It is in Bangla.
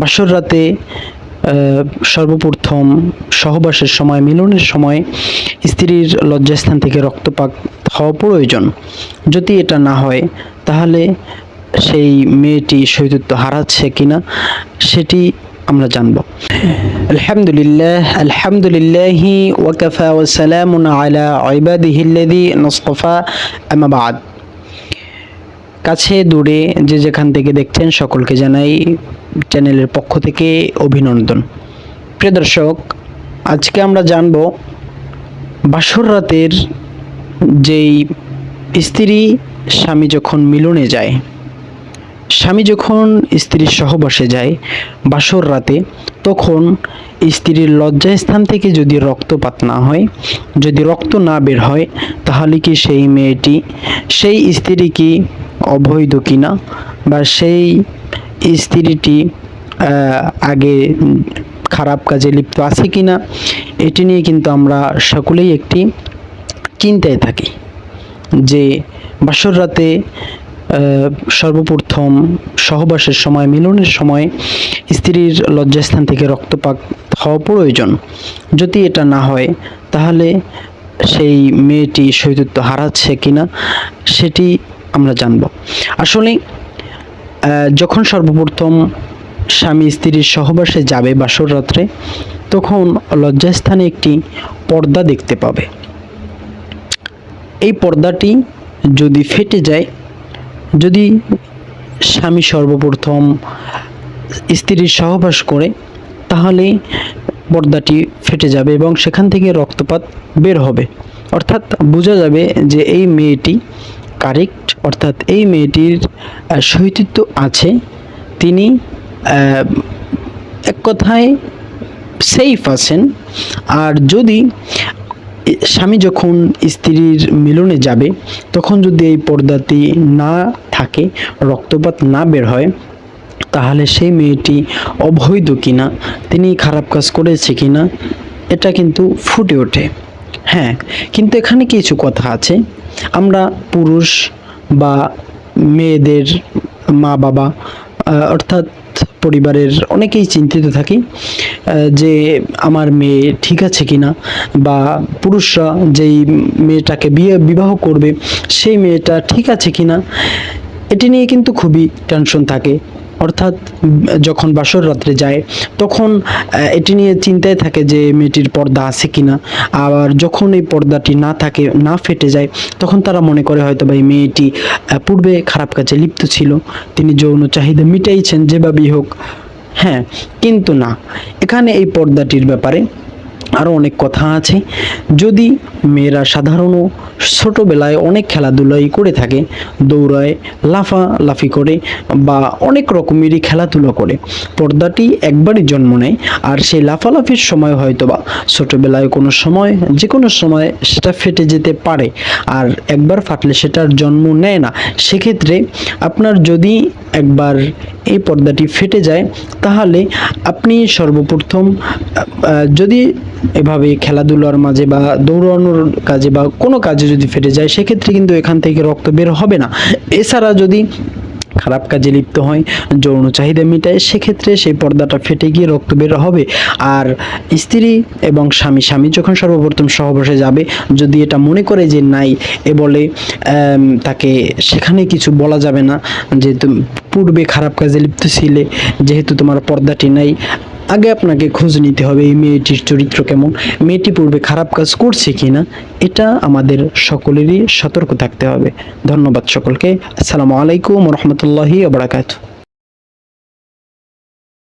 বাসর রাতে সর্বপ্রথম সহবাসের সময়, মিলনের সময় স্ত্রীর লজ্জাস্থান থেকে রক্তপাত হওয়া প্রয়োজন। যদি এটা না হয়, তাহলে সেই মেয়েটি সৈতত্ব হারাচ্ছে কিনা, সেটি আমরা জানব। আলহামদুলিল্লাহ, আলহামদুলিল্লাহি ওয়াকাফা ওয়াসালামুন আলা ইবাদিহিল্লাযী নাসতাফা, আম্মা বাদ। কাছে, দূরে যে যেখান থেকে দেখছেন সকলকে জানাই চ্যানেলের পক্ষ থেকে অভিনন্দন। প্রিয় দর্শক, আজকে আমরা জানব বাসর রাতের যেই স্ত্রী, স্বামী যখন মিলনে যায়, স্বামী যখন স্ত্রীর সহবাসে যায় বাসর রাতে তখন স্ত্রীর লজ্জাস্থান থেকে যদি রক্তপাত না হয়, যদি রক্ত না বের হয়, তাহলে কি সেই মেয়েটি, সেই স্ত্রী কি অবৈধ কিনা? বা সেই স্ত্রীটি আগে খারাপ কাজে লিপ্ত আছে কিনা? এটি নিয়ে কিন্তু আমরা সকলেই একটি চিন্তায় থাকি যে বাসর রাতে সর্বপ্রথম সহবাসের সময়, মিলনের সময় স্ত্রীর লজ্জাস্থান থেকে রক্তপাত হওয়া প্রয়োজন। যদি এটা না হয়, তাহলে সেই মেয়েটি সৈতত্ব হারাচ্ছে কিনা, সেটি আমরা জানব। আসলে যখন সর্বপ্রথম স্বামী স্ত্রীর সহবাসে যাবে বাসর রাত্রে, তখন লজ্জাস্থানে একটি পর্দা দেখতে পাবে। এই পর্দাটি যদি ফেটে যায় যদি স্বামী সর্বপ্রথম স্ত্রীর সহবাস করে, তাহলে পর্দাটি ফেটে যাবে এবং সেখান থেকে রক্তপাত বের হবে। অর্থাৎ বোঝা যাবে যে এই মেয়েটি কারেক্ট, অর্থাৎ এই মেয়েটির সহিতিত্ব আছে। তিনি এক কথায় সেফ আছেন। আর যদি স্বামী যখন স্ত্রীর মিলনে যাবে, তখন যদি এই পর্দাটি না থাকে, রক্তপাত না বের হয়, তাহলে সেই মেয়েটি অবৈধ কিনা, তিনি খারাপ কাজ করেছে কিনা, এটা কিন্তু ফুটে ওঠে। হ্যাঁ কিন্তু এখানে কিছু কথা আছে। আমরা পুরুষ বা মেয়েদের মা বাবা অর্থাৎ পরিবারের অনেকেই চিন্তিত থাকি যে আমার মেয়ে ঠিক আছে কিনা বা পুরুষরা যেই মেয়েটাকে বিয়ে, বিবাহ করবে, সেই মেয়েটা ঠিক আছে কি না এটি নিয়ে কিন্তু খুবই টেনশন থাকে। অর্থাৎ যখন বাসর রাত্রে যায়, তখন এটি নিয়ে চিন্তায় থাকে যে মেয়েটির পর্দা আছে কিনা। আবার যখন এই পর্দাটি না থাকে, না ফেটে যায়, তখন তারা মনে করে হয়তো বা এই মেয়েটি পূর্বে খারাপ কাজে লিপ্ত ছিল। তিনি যৌন চাহিদা মিটাইছেন, যেভাবেই হোক। হ্যাঁ কিন্তু না। এখানে এই পর্দাটির ব্যাপারে আরও অনেক কথা আছে। যদি মেয়েরা সাধারণ ছোটোবেলায় অনেক খেলাধুলাই করে থাকে, দৌড়ায়, লাফালাফি করে বা অনেক রকমেরই খেলাধুলা করে, পর্দাটি একবারই জন্ম নেয় আর সেই লাফালাফির সময় হয়তো বা ছোটোবেলায় কোনো সময় যে কোনো সময় সেটা ফেটে যেতে পারে আর একবার ফাটলে সেটার জন্ম নেয় না। সেক্ষেত্রে আপনার যদি একবার এই পর্দাটি ফেটে যায়, তাহলে আপনি সর্বপ্রথম যদি এভাবে খেলাধুলার মাঝে বা দৌড়ানোর কাজে বা কোনো কাজে যদি ফেটে যায়, সেক্ষেত্রে কিন্তু এখান থেকে রক্ত বের হবে না। এছাড়া যদি খারাপ কাজে লিপ্ত হয়, যৌন চাহিদা মেটায়, সেক্ষেত্রে সেই পর্দাটা ফেটে গিয়ে রক্ত বের হবে। আর স্ত্রী এবং স্বামী স্বামী যখন সর্বপ্রথম সহবাসে যাবে, যদি এটা মনে করে যে নাই এ বলে তাকে সেখানে কিছু বলা যাবে না যে পূর্বে খারাপ কাজে লিপ্ত ছিলে, যেহেতু তোমার পর্দাটি নাই আগে আপনাকে খোঁজ নিতে হবে এই মেয়েটির চরিত্র কেমন, মেয়েটি পূর্বে খারাপ কাজ করছে কি না এটা আমাদের সকলেরই সতর্ক থাকতে হবে। ধন্যবাদ সকলকে। আসসালামু আলাইকুম রহমতুল্লাহি আবরাকাতু